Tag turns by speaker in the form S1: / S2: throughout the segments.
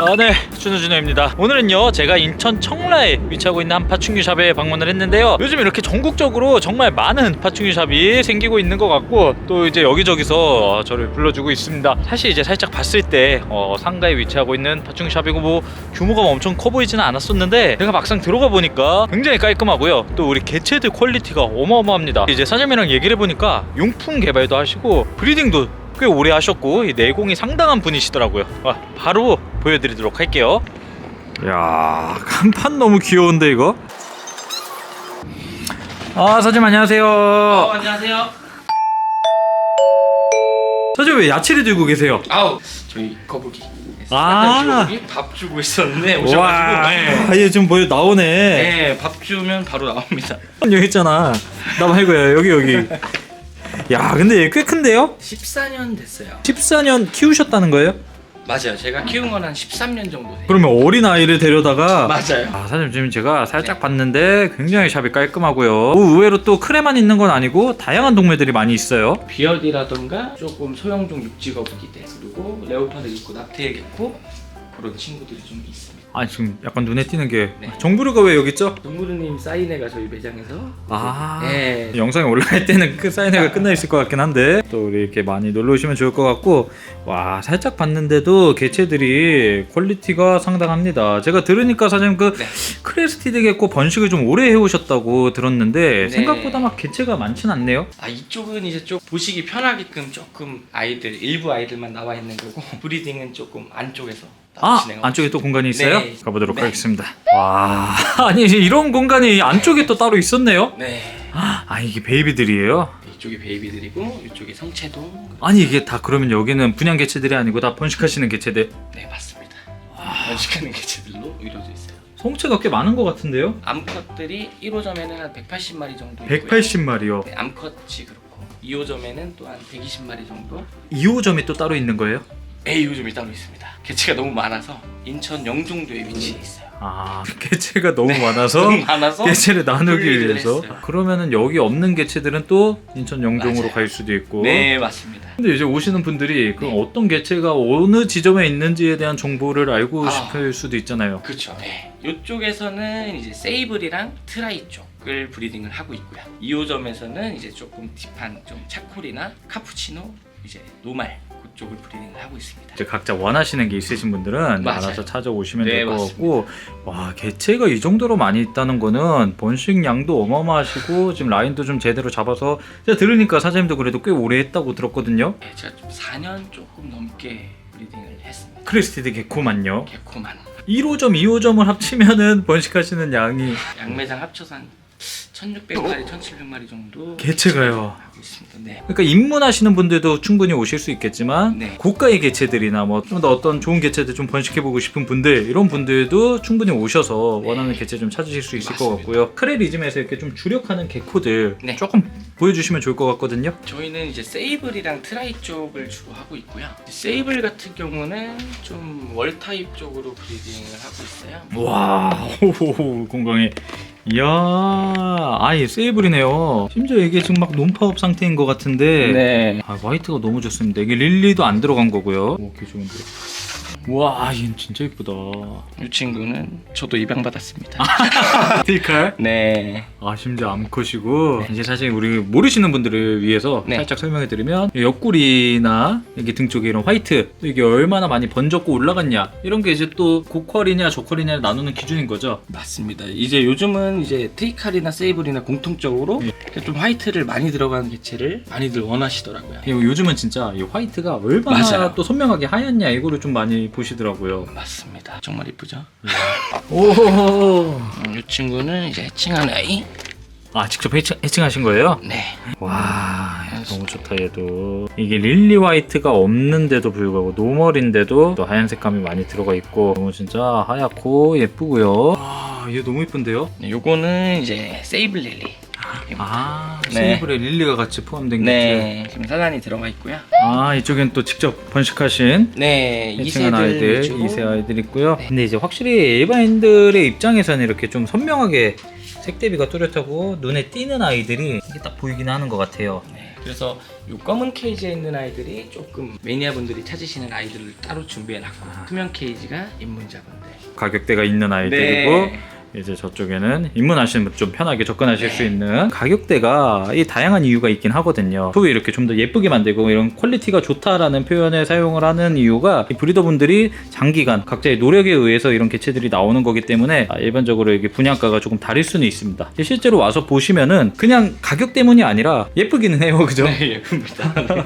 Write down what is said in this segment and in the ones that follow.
S1: 아, 네, 준우준우입니다. 오늘은요, 제가 인천 청라에 위치하고 있는 한 파충류 샵에 방문을 했는데요. 요즘 이렇게 전국적으로 정말 많은 파충류 샵이 생기고 있는 것 같고, 또 이제 여기저기서 저를 불러주고 있습니다. 사실 이제 살짝 봤을 때, 어, 상가에 위치하고 있는 파충류 샵이고, 뭐, 규모가 엄청 커 보이지는 않았었는데, 제가 막상 들어가 보니까 굉장히 깔끔하고요. 또 우리 개체들 퀄리티가 어마어마합니다. 이제 사장님이랑 얘기를 해보니까 용품 개발도 하시고, 브리딩도 꽤 오래 하셨고 이 내공이 상당한 분이시더라고요. 아, 바로 보여드리도록 할게요. 야 간판 너무 귀여운데 이거? 아 사장님 안녕하세요.
S2: 어, 안녕하세요.
S1: 사장님 왜 야채를 들고 계세요?
S2: 아우 저희 거북이.
S1: 아.
S2: 거북이 밥 주고 있었는데
S1: 와,
S2: 오셔가지고
S1: 아, 얘 지금 보여 나오네.
S2: 네, 밥 주면 바로 나옵니다.
S1: 여기 있잖아. 나 말고요 여기 여기. 야 근데 얘 꽤 큰데요?
S2: 14년 됐어요.
S1: 14년 키우셨다는 거예요?
S2: 맞아요. 제가 키운 건 한 13년 정도 돼요.
S1: 그러면 어린 아이를 데려다가
S2: 맞아요.
S1: 아 사장님 지금 제가 살짝
S2: 네.
S1: 봤는데 굉장히 샵이 깔끔하고요. 오, 의외로 또 크레만 있는 건 아니고 다양한 동물들이 많이 있어요.
S2: 비어디라던가 조금 소형종 육지 거북이들 그리고 레오파드 있고 낙태의 개코 그런 친구들이 좀 있습니다.
S1: 아 지금 약간 눈에 띄는 게
S2: 네.
S1: 정부르가 왜 여기 있죠?
S2: 동물원님 사인회가 저희 매장에서
S1: 아
S2: 네.
S1: 영상이 올라갈 때는 그 사인회가 끝나 있을 것 같긴 한데 또 우리 이렇게 많이 놀러 오시면 좋을 것 같고 와 살짝 봤는데도 개체들이 퀄리티가 상당합니다. 제가 들으니까 사장님 그
S2: 네.
S1: 크레스티드 개코 번식을 좀 오래 해오셨다고 들었는데
S2: 네.
S1: 생각보다 막 개체가 많진 않네요.
S2: 아 이쪽은 이제 좀 보시기 편하게끔 조금 아이들 일부 아이들만 나와 있는 거고 브리딩은 조금 안쪽에서
S1: 아
S2: 진행하고
S1: 안쪽에 또 공간이 있어요?
S2: 네.
S1: 가보도록
S2: 네.
S1: 하겠습니다. 와 아니 이런 공간이 안쪽에 또 따로 있었네요.
S2: 네
S1: 아 이게 베이비들이에요?
S2: 이쪽이 베이비들이고 이쪽이 성체도
S1: 아니 이게 다 그러면 여기는 분양 개체들이 아니고 다 번식하시는 개체들
S2: 네 맞습니다 번식하는 개체들로 이루어져 있어요
S1: 성체가 꽤 많은 것 같은데요?
S2: 암컷들이 1호점에는 한 180마리 정도 있고요
S1: 180마리요.
S2: 네, 암컷이 그렇고 2호점에는 또 한 120마리 정도
S1: 2호점이 또 따로 있는 거예요?
S2: A 2호점이 따로 있습니다 개체가 너무 많아서 인천 영종도에 위치해 있어요
S1: 아 개체가 너무 많아서
S2: 너무 많아서
S1: 개체를 나누기
S2: 분리를
S1: 위해서
S2: 했어요.
S1: 그러면은 여기 없는 개체들은 또 인천 영종으로
S2: 맞아요.
S1: 갈 수도 있고
S2: 네 맞습니다
S1: 근데 이제 오시는 분들이 그
S2: 네.
S1: 어떤 개체가 어느 지점에 있는지에 대한 정보를 알고
S2: 아.
S1: 싶을 수도 있잖아요.
S2: 그렇죠. 네. 이쪽에서는 이제 세이블이랑 트라이 쪽을 브리딩을 하고 있고요. 2호점에서는 이제 조금 딥한 좀 차콜이나 카푸치노, 이제 노말 그 쪽을 브리딩을 하고 있습니다.
S1: 이제 각자 원하시는 게 있으신 분들은
S2: 맞아요.
S1: 알아서 찾아오시면
S2: 네,
S1: 될 것. 같고 와 개체가 이 정도로 많이 있다는 거는 번식량도 어마어마하시고 지금 라인도 좀 제대로 잡아서 제가 들으니까 사장님도 그래도 꽤 오래 했다고 들었거든요
S2: 네, 제가 좀 4년 조금 넘게 브리딩을 했습니다.
S1: 크리스티드 개코만요
S2: 개코만
S1: 1호점 2호점을 합치면은 번식하시는 양이
S2: 양매장 합쳐서 한 1,600마리, 1,700마리 정도
S1: 개체가요
S2: 하고 있습니다. 네.
S1: 그러니까 입문하시는 분들도 충분히 오실 수 있겠지만
S2: 네.
S1: 고가의 개체들이나 뭐 좀 더 어떤 좋은 개체들 좀 번식해 보고 싶은 분들 이런 분들도 충분히 오셔서
S2: 네.
S1: 원하는 개체 좀 찾으실 수 있을 것
S2: 맞습니다.
S1: 같고요 크레리즘에서 이렇게 좀 주력하는 개코들
S2: 네.
S1: 조금 보여주시면 좋을 것 같거든요.
S2: 저희는 이제 세이블이랑 트라이 쪽을 주로 하고 있고요. 세이블 같은 경우는 좀 월 타입 쪽으로 브리딩을 하고 있어요.
S1: 와 호호호 건강해. 이야 아예 세이블이네요. 심지어 이게 지금 막 논파업 상태인 것 같은데.
S2: 네.
S1: 아 화이트가 너무 좋습니다. 이게 릴리도 안 들어간 거고요. 오케이 좋은데 와 얘는 진짜 이쁘다
S2: 이 친구는 저도 입양 받았습니다.
S1: 필칼
S2: 네.
S1: 아 심지어 암컷이고 이제 사실 우리 모르시는 분들을 위해서
S2: 네.
S1: 살짝 설명해드리면 이 옆구리나 여기 등 쪽에 이런 화이트 또 이게 얼마나 많이 번졌고 올라갔냐 이런 게 이제 또 고퀄이냐 저퀄이냐를 나누는 기준인 거죠
S2: 맞습니다. 이제 요즘은 이제 트리칼이나 세이블이나 공통적으로
S1: 예.
S2: 좀 화이트를 많이 들어가는 개체를 많이들 원하시더라고요.
S1: 그리고 요즘은 진짜 이 화이트가 얼마나
S2: 맞아요.
S1: 또 선명하게 하얗냐 이거를 좀 많이 보시더라고요
S2: 맞습니다. 정말 이쁘죠?
S1: 오아
S2: 음, 이 친구는 이제 해칭한 아이.
S1: 직접 해칭, 해칭하신 거예요?
S2: 네.
S1: 와 너무 좋다 얘도 이게 릴리 화이트가 없는데도 불구하고 노멀인데도 또 하얀 색 감이 많이 들어가 있고 너무 진짜 하얗고 예쁘고요 아얘 너무 예쁜데요?
S2: 네, 요거는 이제 세이블 릴리.
S1: 아
S2: 네.
S1: 세이블에 릴리가 같이 포함된 게
S2: 네. 지금 사단이 들어가 있고요.
S1: 아 이쪽엔 또 직접 번식하신
S2: 네.
S1: 해칭한
S2: 이세들
S1: 아이들
S2: 위주로.
S1: 2세 아이들 있고요
S2: 네.
S1: 근데 이제 확실히 일반인들의 입장에서는 이렇게 좀 선명하게 색 대비가 뚜렷하고 눈에 띄는 아이들이 이게 딱 보이긴 하는 것 같아요
S2: 네. 그래서 요 검은 케이지에 있는 아이들이 조금 매니아분들이 찾으시는 아이들을 따로 준비해 놨고 투명 케이지가 입문자분들.
S1: 가격대가 있는 아이들이고
S2: 네.
S1: 이제 저쪽에는 입문하시는 분 좀 편하게 접근하실
S2: 네.
S1: 수 있는 가격대가 이 다양한 이유가 있긴 하거든요. 소위 이렇게 좀 더 예쁘게 만들고 이런 퀄리티가 좋다라는 표현을 사용을 하는 이유가 이 브리더분들이 장기간 각자의 노력에 의해서 이런 개체들이 나오는 거기 때문에 아, 일반적으로 이게 분양가가 조금 다를 수는 있습니다. 실제로 와서 보시면은 그냥 가격 때문이 아니라 예쁘기는 해요, 그죠?
S2: 네, 예쁩니다. 네.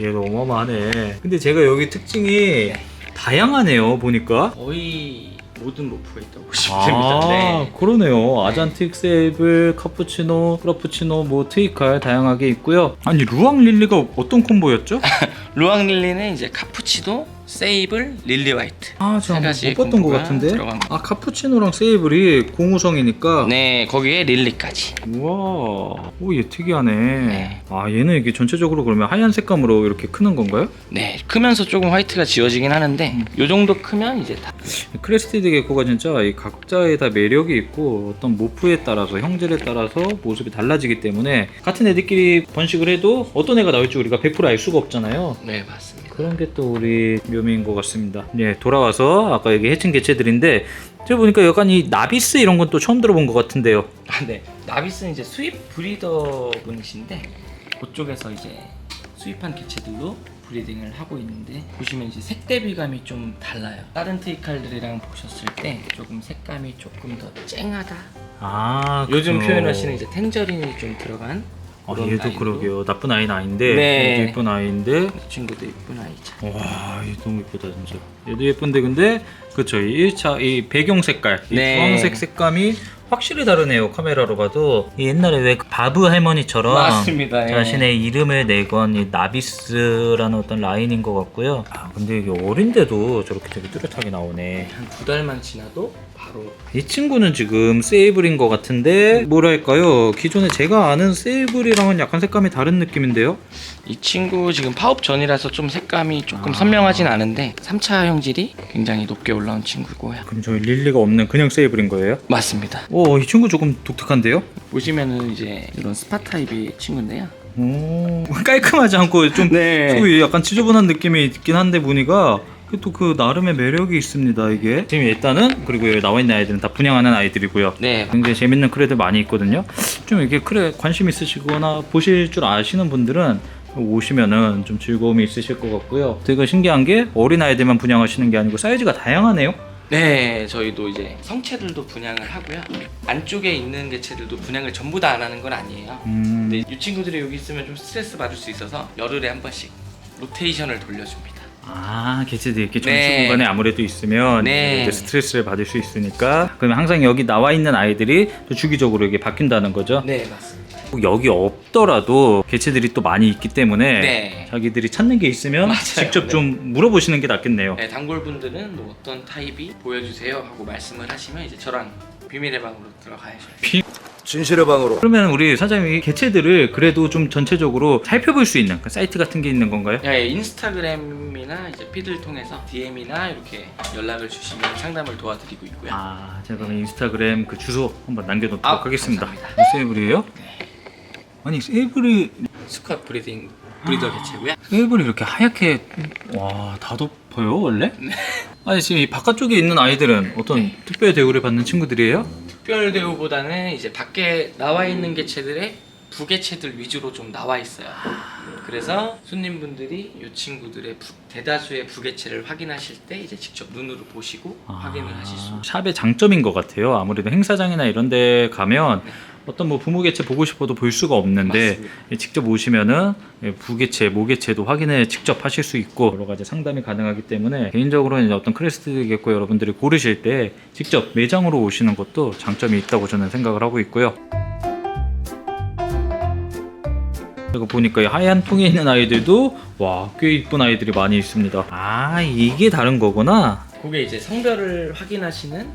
S1: 얘도 어마어마하네. 근데 제가 여기 특징이 다양하네요, 보니까.
S2: 거의 모든 로프가 있다고 보시면 됩니다.
S1: 아,
S2: 네.
S1: 그러네요. 아잔틱 세이블, 카푸치노, 프라푸치노, 뭐 트위칼 다양하게 있고요. 아니 루앙 릴리가 어떤 콤보였죠?
S2: 루앙 릴리는 이제 카푸치도, 세이블, 릴리 화이트.
S1: 아,
S2: 세
S1: 제가
S2: 가지
S1: 못 봤던 것 같은데.
S2: 들어간 거.
S1: 아, 카푸치노랑 세이블이 공우성이니까.
S2: 네, 거기에 릴리까지.
S1: 우와, 오, 얘 특이하네.
S2: 네.
S1: 아, 얘는 이게 전체적으로 그러면 하얀 색감으로 이렇게 크는 건가요?
S2: 네, 크면서 조금 화이트가 지워지긴 하는데
S1: 음.
S2: 요 정도 크면 이제 다
S1: 크레스티드 개코가 진짜 이 각자의 다 매력이 있고 어떤 모프에 따라서 형질에 따라서 모습이 달라지기 때문에 같은 애들끼리 번식을 해도 어떤 애가 나올지 우리가 100%알 수가 없잖아요.
S2: 네, 맞습니다.
S1: 그런 게 또 우리 묘미인 것 같습니다. 예, 돌아와서 아까 여기 해친 개체들인데 제가 보니까 약간 이 나비스 이런 건 또 처음 들어본 것 같은데요.
S2: 아, 네. 나비스는 이제 수입 브리더 분이신데 그쪽에서 이제 수입한 개체들로 브리딩을 하고 있는데 보시면 이제 색 대비감이 좀 달라요. 다른 트이칼들이랑 보셨을 때 조금 색감이 조금 더 쨍하다.
S1: 아,
S2: 요즘
S1: 그렇죠.
S2: 표현하시는 이제 탱저린이 좀 들어간
S1: 아,
S2: 그런
S1: 얘도
S2: 아이로.
S1: 그러게요. 나쁜 아이는 아닌데
S2: 네.
S1: 얘도 예쁜 아이인데
S2: 이 친구도 이쁜 아이죠.
S1: 와, 얘 너무 예쁘다 진짜. 얘도 예쁜데 근데 그쵸 이 1차 이 배경 색깔, 이
S2: 네.
S1: 주황색 색감이 확실히 다르네요 카메라로 봐도. 이 옛날에 왜그 바브 할머니처럼
S2: 맞습니다. 예.
S1: 자신의 이름을 내건 이 나비스라는 어떤 라인인 것 같고요. 아 근데 이게 어린데도 저렇게 되게 뚜렷하게 나오네.
S2: 한 두 달만 지나도 바로
S1: 이 친구는 지금 세이블인 것 같은데 뭐랄까요 기존에 제가 아는 세이블이랑은 약간 색감이 다른 느낌인데요.
S2: 이 친구 지금 파업 전이라서 좀 색감이 조금
S1: 아.
S2: 선명하진 않은데 3차 형질이 굉장히 높게 올라온 친구고요.
S1: 그럼 저희 릴리가 없는 그냥 세이블인 거예요?
S2: 맞습니다.
S1: 오, 이 친구 조금 독특한데요?
S2: 보시면은 이제 이런 스파 타입의 친구인데요.
S1: 오, 깔끔하지 않고 좀
S2: 네.
S1: 소위 약간 지저분한 느낌이 있긴 한데 보니까 또 그 나름의 매력이 있습니다 이게 지금 일단은 그리고 여기 나와 있는 아이들은 다 분양하는 아이들이고요
S2: 네.
S1: 굉장히 재밌는 크레들 많이 있거든요 좀 이게 크레 관심 있으시거나 보실 줄 아시는 분들은 오시면은 좀 즐거움이 있으실 것 같고요 되게 신기한 게 어린 아이들만 분양하시는 게 아니고 사이즈가 다양하네요
S2: 네, 저희도 이제 성체들도 분양을 하고요. 안쪽에 있는 개체들도 분양을 전부 다 안 하는 건 아니에요.
S1: 음,
S2: 근데 이 친구들이 여기 있으면 좀 스트레스 받을 수 있어서 열흘에 한 번씩 로테이션을 돌려줍니다.
S1: 아 개체들이 이렇게 전시
S2: 네.
S1: 공간에 아무래도 있으면
S2: 네.
S1: 이제 스트레스를 받을 수 있으니까 그러면 항상 여기 나와 있는 아이들이 또 주기적으로 이게 바뀐다는 거죠.
S2: 네, 맞습니다.
S1: 여기 없더라도 개체들이 또 많이 있기 때문에
S2: 네.
S1: 자기들이 찾는 게 있으면
S2: 맞아요.
S1: 직접
S2: 네.
S1: 좀 물어보시는 게 낫겠네요.
S2: 네, 단골분들은 뭐 어떤 타입이 보여주세요 하고 말씀을 하시면 이제 저랑 비밀의 방으로 들어가야죠.
S3: 진실의 방으로
S1: 그러면 우리 사장님이 개체들을 그래도 좀 전체적으로 살펴볼 수 있는 그 사이트 같은 게 있는 건가요?
S2: 예, 인스타그램이나 이제 피드를 통해서 DM이나 이렇게 연락을 주시면 상담을 도와드리고 있고요.
S1: 아 제가 그럼 인스타그램 그 주소 한번 남겨놓도록
S2: 아,
S1: 하겠습니다.
S2: 감사합니다.
S1: 세이블이에요? 아니 세이블이
S2: 스컷 브리딩 브리더 개체고요.
S1: 세이블이 이렇게 하얗게 와 다 덮어요 원래? 아니 지금 이 바깥쪽에 있는 아이들은 어떤 특별 대우를 받는 친구들이에요?
S2: 특별 대우보다는 이제 밖에 나와 있는 개체들의 부개체들 위주로 좀 나와 있어요. 그래서 손님분들이 이 친구들의 부- 대다수의 부개체를 확인하실 때 이제 직접 눈으로 보시고 확인을 하실 수.
S1: 아, 샵의 장점인 것 같아요. 아무래도 행사장이나 이런 데 가면 어떤 뭐 부모개체 보고 싶어도 볼 수가 없는데. 예, 직접 오시면은 예, 부개체, 모개체도 확인을 직접 하실 수 있고 여러 가지 상담이 가능하기 때문에 개인적으로는 이제 어떤 크레스트 개코 여러분들이 고르실 때 직접 매장으로 오시는 것도 장점이 있다고 저는 생각을 하고 있고요. 그리고 보니까 이 하얀 통에 있는 아이들도 와 꽤 이쁜 아이들이 많이 있습니다. 아 이게 다른 거구나.
S2: 그게 이제 성별을 확인하시는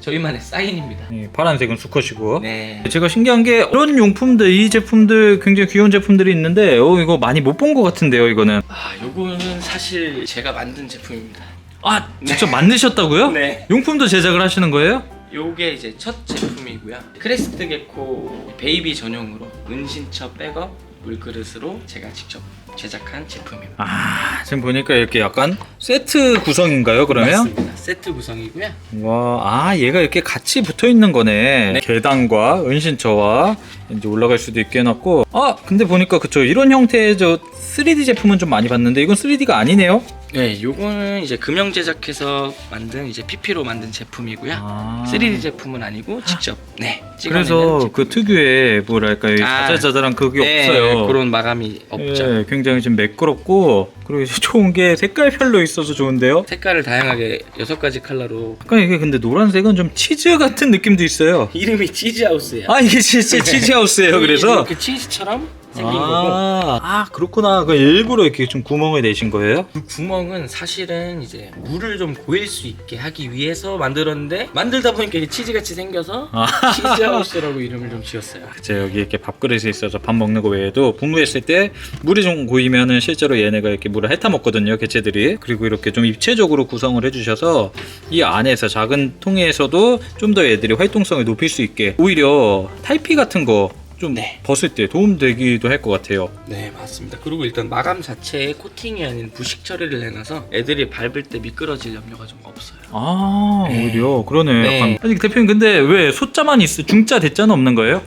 S2: 저희만의 사인입니다.
S1: 이 파란색은 수컷이고.
S2: 네.
S1: 제가 신기한 게 이런 용품들, 이 제품들 굉장히 귀여운 제품들이 있는데 어 이거 많이 못 본 것 같은데요, 이거는.
S2: 아, 요거는 사실 제가 만든 제품입니다.
S1: 아 직접 만드셨다고요?
S2: 네.
S1: 용품도 제작을 하시는 거예요?
S2: 요게 이제 첫 제품이고요. 크레스트 개코 베이비 전용으로 은신처 백업 물그릇으로 제가 직접 제작한 제품입니다.
S1: 아 지금 보니까 이렇게 약간 세트 구성인가요 그러면?
S2: 맞습니다. 세트 구성이고요.
S1: 와, 아 얘가 이렇게 같이 붙어 있는 거네.
S2: 네.
S1: 계단과 은신처와 이제 올라갈 수도 있게 해놨고. 아, 근데 보니까 그쵸 이런 형태의 저 3D 제품은 좀 많이 봤는데 이건 3D가 아니네요.
S2: 네, 요거는 이제 금형 제작해서 만든 이제 PP로 만든 제품이고요.
S1: 아.
S2: 3D 제품은 아니고 직접 네
S1: 그래서
S2: 찍어내는
S1: 그 특유의 뭐랄까 이
S2: 아.
S1: 자잘자잘한 그게
S2: 네,
S1: 없어요.
S2: 그런 마감이 없죠.
S1: 예, 굉장히 좀 매끄럽고 그리고 이제 좋은 게 색깔별로 있어서 좋은데요.
S2: 색깔을 다양하게 여섯 가지 컬러로
S1: 약간 이게 근데 노란색은 좀 치즈 같은 느낌도 있어요.
S2: 이름이 치즈하우스예요.
S1: 아 이게 진짜 치즈 하우스예요. 그래서
S2: 이렇게 치즈처럼 생긴 거고
S1: 아, 아 그렇구나. 그 일부러 이렇게 좀 구멍을 내신 거예요?
S2: 그 구멍은 사실은 이제 물을 좀 고일 수 있게 하기 위해서 만들었는데 만들다 보니까 이게 치즈같이 생겨서
S1: 아.
S2: 치즈하우스라고 이름을 좀 지었어요.
S1: 제 여기 이렇게 밥그릇이 있어서 밥 먹는 거 외에도 분무했을 때 물이 좀 고이면은 실제로 얘네가 이렇게 물을 핥아 먹거든요 개체들이 그리고 이렇게 좀 입체적으로 구성을 해주셔서 이 안에서 작은 통에서도 좀더 애들이 활동성을 높일 수 있게 오히려 탈피 같은 거 좀
S2: 네.
S1: 벗을 때 도움되기도 할 것 같아요
S2: 네 맞습니다. 그리고 일단 마감 자체에 코팅이 아닌 부식 처리를 해놔서 애들이 밟을 때 미끄러질 염려가 좀 없어요.
S1: 아
S2: 네.
S1: 오히려 그러네
S2: 네.
S1: 아니 대표님 근데 왜 소자만 있어 중자 대자는 없는 거예요?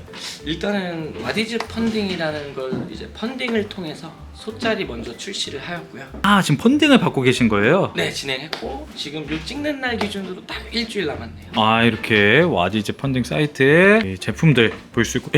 S2: 일단은 와디즈 펀딩이라는 걸 이제 펀딩을 통해서 소짜리 먼저 출시를 하였고요.
S1: 아 지금 펀딩을 받고 계신 거예요?
S2: 네 진행했고 지금 요 찍는 날 기준으로 딱 일주일 남았네요.
S1: 아 이렇게 와디즈 펀딩 사이트에 이 제품들 볼 수 있고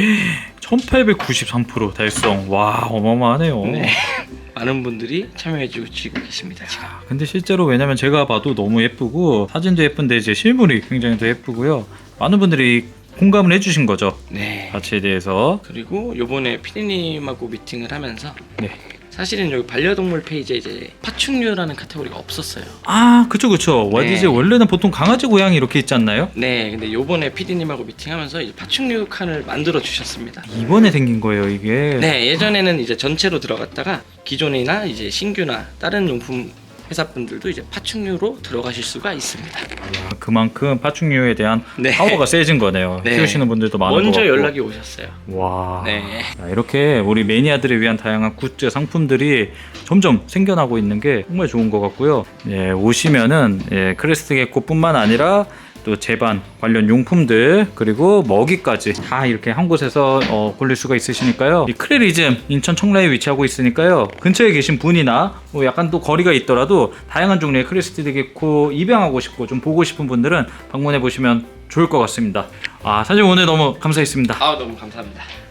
S1: 1893% 달성 와 어마어마하네요
S2: 네. 많은 분들이 참여해주고 계십니다. 지금.
S1: 아, 근데 실제로 왜냐면 제가 봐도 너무 예쁘고 사진도 예쁜데 이제 실물이 굉장히 더 예쁘고요 많은 분들이 공감을 해주신 거죠
S2: 네.
S1: 가치에 대해서
S2: 그리고 요번에 피디님하고 미팅을 하면서
S1: 네.
S2: 사실은 여기 반려동물 페이지에 이제 파충류라는 카테고리가 없었어요.
S1: 아 그쵸 그쵸 와디즈
S2: 네.
S1: 원래는 보통 강아지 고양이 이렇게 있지 않나요?
S2: 네, 근데 요번에 피디님하고 미팅하면서 이제 파충류 칸을 만들어 주셨습니다.
S1: 이번에 생긴 거예요 이게
S2: 네, 예전에는 이제 전체로 들어갔다가 기존이나 이제 신규나 다른 용품 회사분들도 이제 파충류로 들어가실 수가 있습니다.
S1: 야, 그만큼 파충류에 대한
S2: 네.
S1: 파워가 세진 거네요
S2: 네.
S1: 키우시는 분들도 많은
S2: 먼저
S1: 것 같고.
S2: 연락이 오셨어요.
S1: 와.
S2: 네.
S1: 자, 이렇게 우리 매니아들을 위한 다양한 굿즈 상품들이 점점 생겨나고 있는 게 정말 좋은 것 같고요. 예, 오시면은 예, 크레스트 개코뿐만 아니라 또 제반 관련 용품들 그리고 먹이까지 다 이렇게 한 곳에서 어, 고를 수가 있으시니까요. 이 크레리즘 인천 청라에 위치하고 있으니까요. 근처에 계신 분이나 뭐 약간 또 거리가 있더라도 다양한 종류의 크레스트 개코 입양하고 싶고 좀 보고 싶은 분들은 방문해 보시면 좋을 것 같습니다. 아 사실 오늘 너무 감사했습니다.
S2: 아, 너무 감사합니다.